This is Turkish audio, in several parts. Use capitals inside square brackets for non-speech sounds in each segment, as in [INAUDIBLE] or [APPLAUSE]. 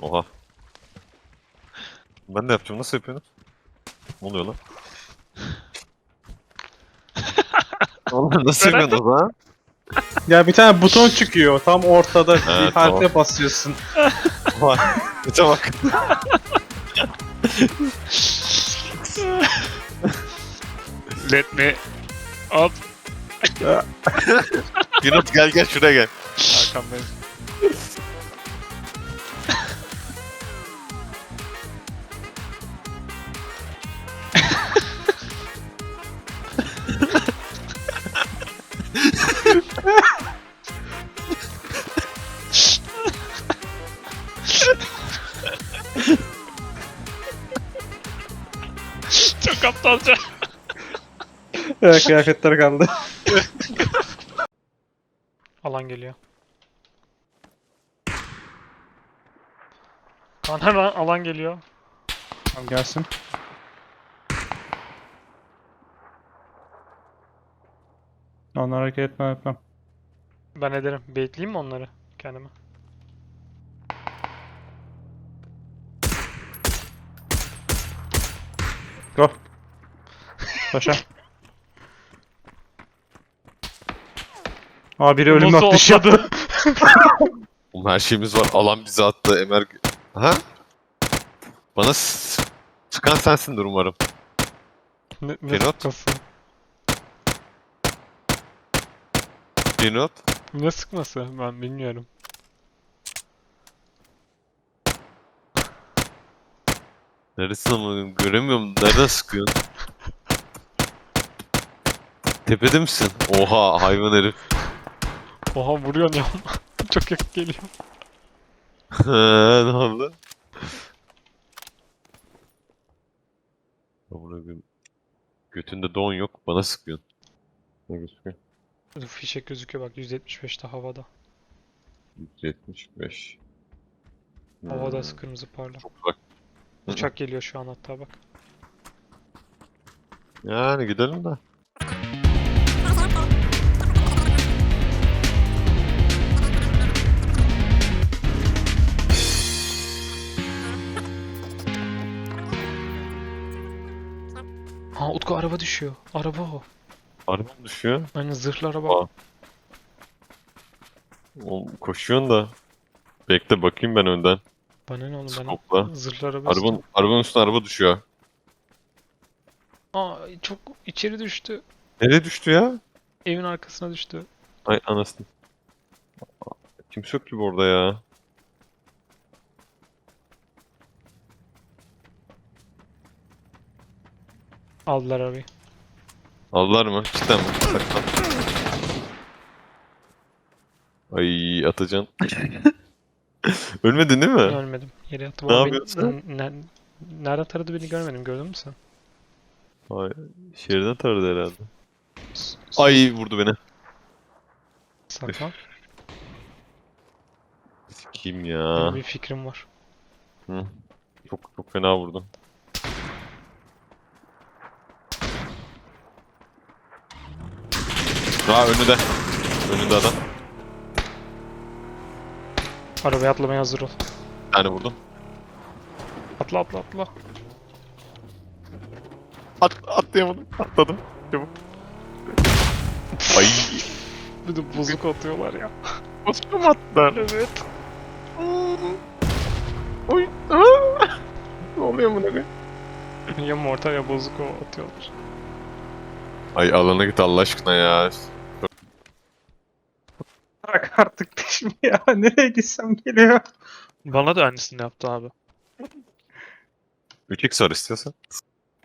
Oha. Ben de yapacağım. Nasıl yapıyorsun? Ne oluyor lan? [LAUGHS] Oğlum nasıl yapıyorsun o zaman? Ya bir tane buton çıkıyor tam ortada bir Evet, harfe tamam. basıyorsun. Öte bak. Let me up. Yunus gel gel şuraya gel. Hakan Bey. Çok aptalca. Evet kıyafetler kaldı. Alan geliyor. Lan hemen alan geliyor. Tamam gelsin. Onlar hareket etmem etmem. Ben ederim. Baitleyeyim mi onları kendime? Go. Paşa. Aa biri ölüm Nasıl attı atladı? [LAUGHS] Oğlum her şeyimiz var. Alan bizi attı. Emer... Ha? Bana s- sıkan sensindir umarım. Ne, ne Pirot? sıkması? Pinot. Ne sıkması? Ben bilmiyorum. Neresin ama göremiyorum. Nereden sıkıyorsun? [LAUGHS] Tepede misin? Oha hayvan herif. Oha vuruyor ya. [LAUGHS] Çok yakın geliyor. ne oldu? Amına koyayım. Götünde don yok. Bana sıkıyorsun. Ne gözüküyor? Fişek gözüküyor bak 175'te havada. 175. Havada Hmm, kırmızı parla. Çok uzak. Uçak geliyor şu an hatta bak. Yani gidelim de. Utku araba düşüyor. Araba o. Arabam düşüyor. Aynen zırhlı araba. Aa. Oğlum koşuyorsun da. Bekle bakayım ben önden. Bana ne oğlum Skopla. ben zırhlı araba Arabanın, arabanın üstüne araba düşüyor. Aa çok içeri düştü. Nereye düştü ya? Evin arkasına düştü. Ay anasını. Kimse yok gibi orada ya. Aldılar arabayı. Aldılar mı? Cidden mi? Saklan. Ay Atacan. [LAUGHS] Ölmedin değil mi? Ölmedim. Yere yattım. Ne Ama beni- yapıyorsun Ne, nereden taradı beni görmedim. Gördün mü sen? Ay, şehirden taradı herhalde. S- Ay vurdu beni. Saklan. Kim Benim ya? bir fikrim var. Hı. Çok çok fena vurdum. Aa önünde. Önünde adam. Arabaya atlamaya hazır ol. Bir tane vurdum. Atla atla atla. At, atlayamadım. Atladım. Çabuk. Ay. Bir de bozuk atıyorlar ya. [LAUGHS] Nasıl mı attılar? Evet. Oy. Ne oluyor bu ne? Ya mortar ya bozuk o atıyorlar. Ay alana git Allah aşkına ya. Bırak [LAUGHS] artık peşimi ya. Nereye gitsem geliyor. Bana da aynısını yaptı abi. 3x var istiyorsan.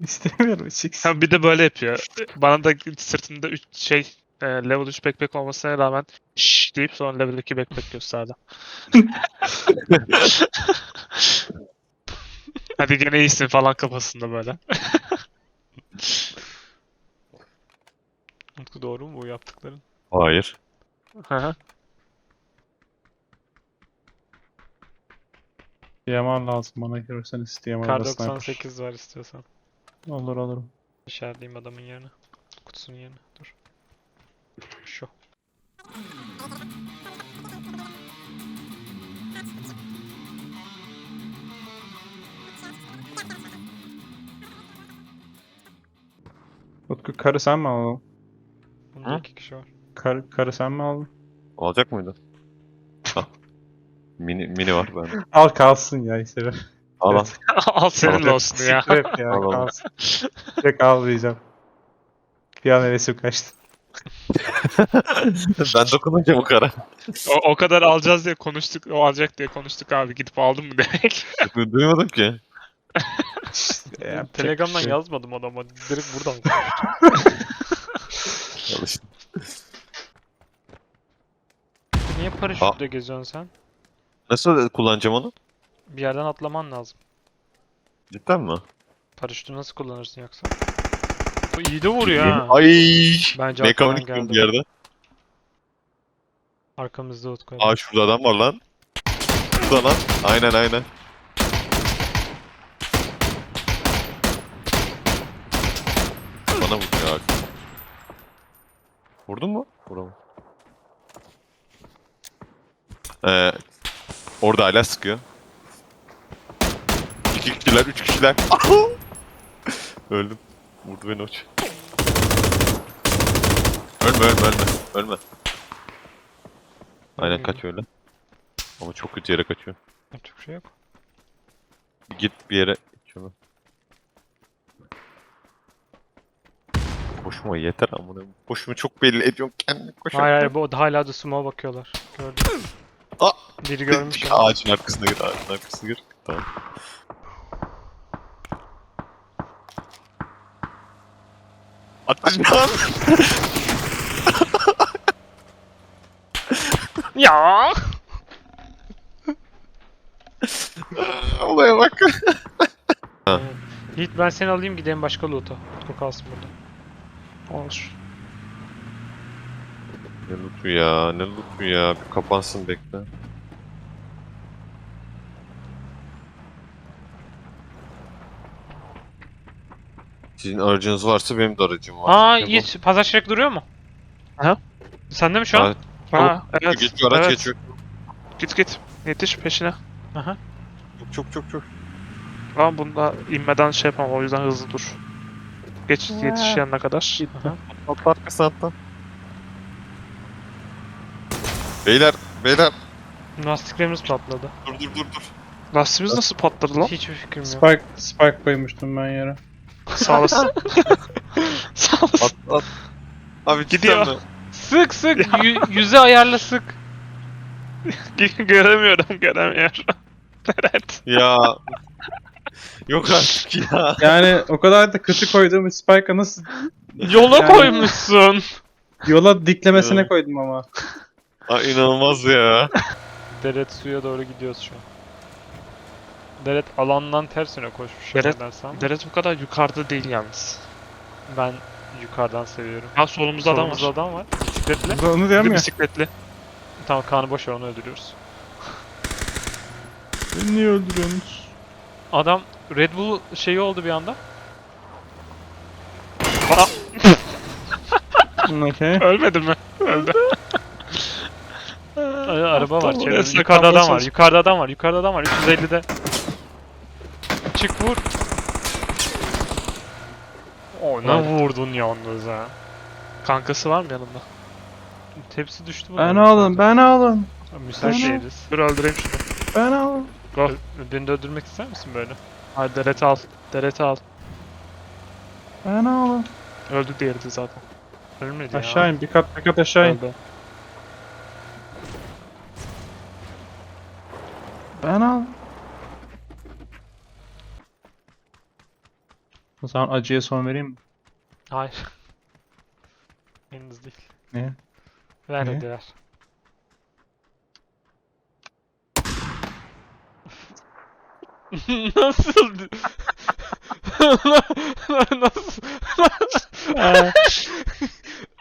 İstemiyorum hiç. Ha, bir de böyle yapıyor. Bana da sırtında üç şey e, level 3 backpack olmasına rağmen şşş deyip sonra level 2 backpack gösterdi. [LAUGHS] Hadi gene iyisin falan kafasında böyle. Utku doğru mu bu yaptıkların? Hayır. Hı lazım bana görürseniz DMR Kar 98 var istiyorsan. Olur alırım. İşaretleyeyim adamın yerine. Kutusunun yerine. Dur. Şu. Utku karı sen mi alalım? Bunda iki kişi var. Kar, karı sen mi aldın? Olacak mıydı? Mini, mini var bende. Al kalsın ya işte. Al [LAUGHS] al. Al senin olsun ya. Sikret ya Al, al. kalsın. Direkt almayacağım. Bir an hevesim kaçtı. [LAUGHS] ben dokununca bu kara. O, o kadar alacağız diye konuştuk. O alacak diye konuştuk abi. Gidip aldın mı demek. [LAUGHS] Duymadım ki. Telegram'dan şey. yazmadım adama. Direkt buradan. Al işte. Niye paraşütle geziyorsun sen? Nasıl kullanacağım onu? Bir yerden atlaman lazım. Cidden mi? Paraşütü nasıl kullanırsın yoksa? Bu iyi de vuruyor ha. Ay. Bence arkadan Mekanik bir geldi. yerde. Arkamızda Utku. Aa şurada adam var lan. Şurada lan. Aynen aynen. Bana vuruyor abi. Vurdun mu? Vuramadım. Ee, orada hala sıkıyor. İki kişiler, üç kişiler. [LAUGHS] Öldüm. Vurdu beni uç. Ölme ölme ölme. Ölme. Aynen kaç öyle. Ama çok kötü yere kaçıyor. Yapacak bir şey yok. Git bir yere. Şunu. Koşma yeter amına. Koşma çok belli ediyorsun kendini koşarken. Hayır hayır bu hala da sumo bakıyorlar. Gördüm. Aa! Biri görmüş. Ağacın arkasına gir, ağacın arkasına gir. Tamam. Atacağım. [LAUGHS] ya. Olaya bak. Yiğit ben seni alayım gidelim başka loot'a. Utku kalsın burada. Olur. Ne lootu ya, ne lootu ya. Bir kapansın bekle. Sizin aracınız varsa benim de aracım var. Aa Ne bu? Pazar şirek duruyor mu? Aha. Sende mi şu an? Ha, Ha, evet. Geçiyor araç evet. geçiyor. Git git. Yetiş peşine. Aha. Çok çok çok çok. Ama bunda inmeden şey yapamam. O yüzden hızlı dur. Geç yetiş yanına kadar. Aha. Atla arkasına atla. Beyler, beyler. Lastiklerimiz patladı. Dur dur dur dur. Lastiğimiz nasıl patladı lan? Hiçbir fikrim yok. Spike, spike koymuştum ben yere. Sağ olasın. [LAUGHS] [LAUGHS] Sağ olasın. At at. Abi Gidiyor. mi? Sık sık yü- yüze ayarla sık. [LAUGHS] göremiyorum, göremiyorum. evet. Ya. Yok artık ya. Yani o kadar da kötü koyduğum spike'a nasıl Yola Yani- koymuşsun. yola diklemesine Evet. koydum ama. Aa, inanılmaz ya. [LAUGHS] Deret suya doğru gidiyoruz şu an. Deret alandan tersine koşmuş Deret- zannedersem. Deret bu kadar yukarıda değil yalnız. Ben yukarıdan seviyorum. Ha solumuzda adam var. Solumuzda adam var. Bisikletle. Onu Bir diyorum ya. bisikletli. Tamam Kaan'ı boş ver onu öldürüyoruz. Beni niye öldürüyorsunuz? Adam Red Bull şeyi oldu bir anda. Okey. Ölmedi mi? Öldü. [LAUGHS] Araba var. Çevre- oraya Yukarıda adam var. Yukarıda adam var. Yukarıda adam var. 350'de. Çık vur. O ne vurdun yalnız ha. Kankası var mı yanında? Tepsi düştü bu. Ben alın, ben alın, Müsait Ben- değiliz. Dur öldüreyim şunu. ben alın. Go. Ö- Beni de öldürmek ister misin böyle? Hadi Deret'i al. Deret'i al. Ben alın. Öldü diğeri de zaten. Ölmedi ya. Aşağı in, bir kat bir kat aşağı in. Öldü. Ben al. O zaman acıya son vereyim mi? Hayır. [LAUGHS] Henüz değil. Ne? Ver Ne? hadi ver. [LAUGHS] Nasıl? [LAUGHS] Nasıl?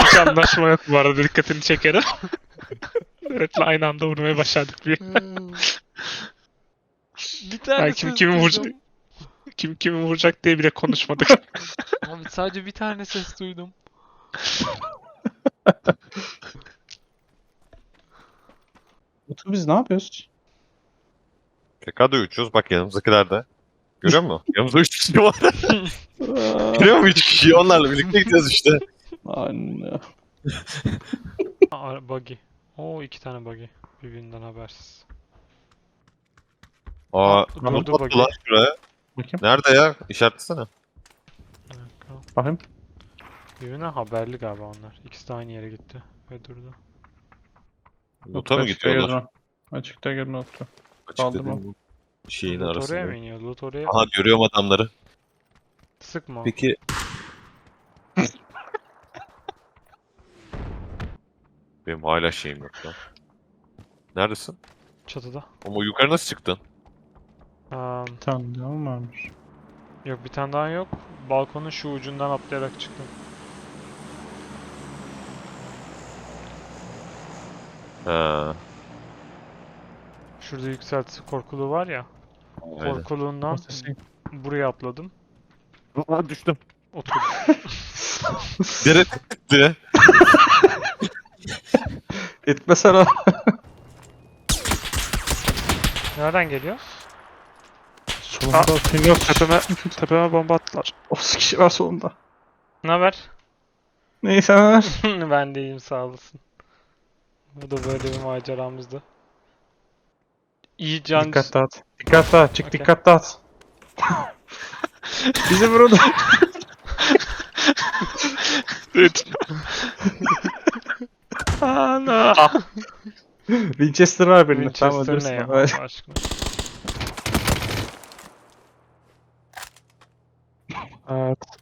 Hiç anlaşma yok bu arada dikkatini çekerim. Deret'le aynı anda vurmayı başardık bir. Bir tane Ay, kim kimi vuracak? Kim kimi vuracak diye bile konuşmadık. [LAUGHS] Abi sadece bir tane ses duydum. Utku biz ne yapıyoruz? PK'da uçuyoruz. Bak yanımızdakiler de. Görüyor musun? [LAUGHS] Yanımızda 3 kişi var. [LAUGHS] Görüyor musun 3 kişi? Onlarla birlikte gideceğiz işte. Anne. Aa, buggy. Oo iki tane buggy. Birbirinden habersiz. Aa, Dur, dur, lan şuraya? Bakayım. Nerede ya? İşaretlesene. Bir dakika. Bakayım. Birbirine haberli galiba onlar. İkisi de aynı yere gitti. Ve durdu. Loot'a mı Açıkta gidiyorlar? gezme. Açıkta gir nokta. Açık Kaldı dediğim mı? bu Şeyin Loot oraya arasında. mı iniyor? Loot oraya Aha görüyorum adamları. Sıkma. Peki [LAUGHS] benim hala şeyim yok lan. Neredesin? Çatıda. Ama yukarı nasıl çıktın? Aa, Bir tane daha mı varmış? yok bir tane daha yok. Balkonun şu ucundan atlayarak çıktım. Ha. Şurada yükseltisi korkulu var ya. Aynen. Korkuluğundan sesi. buraya atladım. Aa, düştüm. Oturdum. [LAUGHS] Direkt gitti. Etme sana. Nereden geliyor? Solunda kim yok. Tepeme, [LAUGHS] tepeme bomba attılar. 30 kişi var solunda. Ne haber? Neyse ver. [LAUGHS] ben de iyiyim sağ olasın. Bu da böyle bir maceramızdı. İyi can... Dikkat dağıt. Dikkat dağıt. Çık Okey. dikkat dağıt. [LAUGHS] Bizi vurun. Ana. Winchester var. Tamam Winchester öldürürsün. ne ya. Allah aşkına. Evet.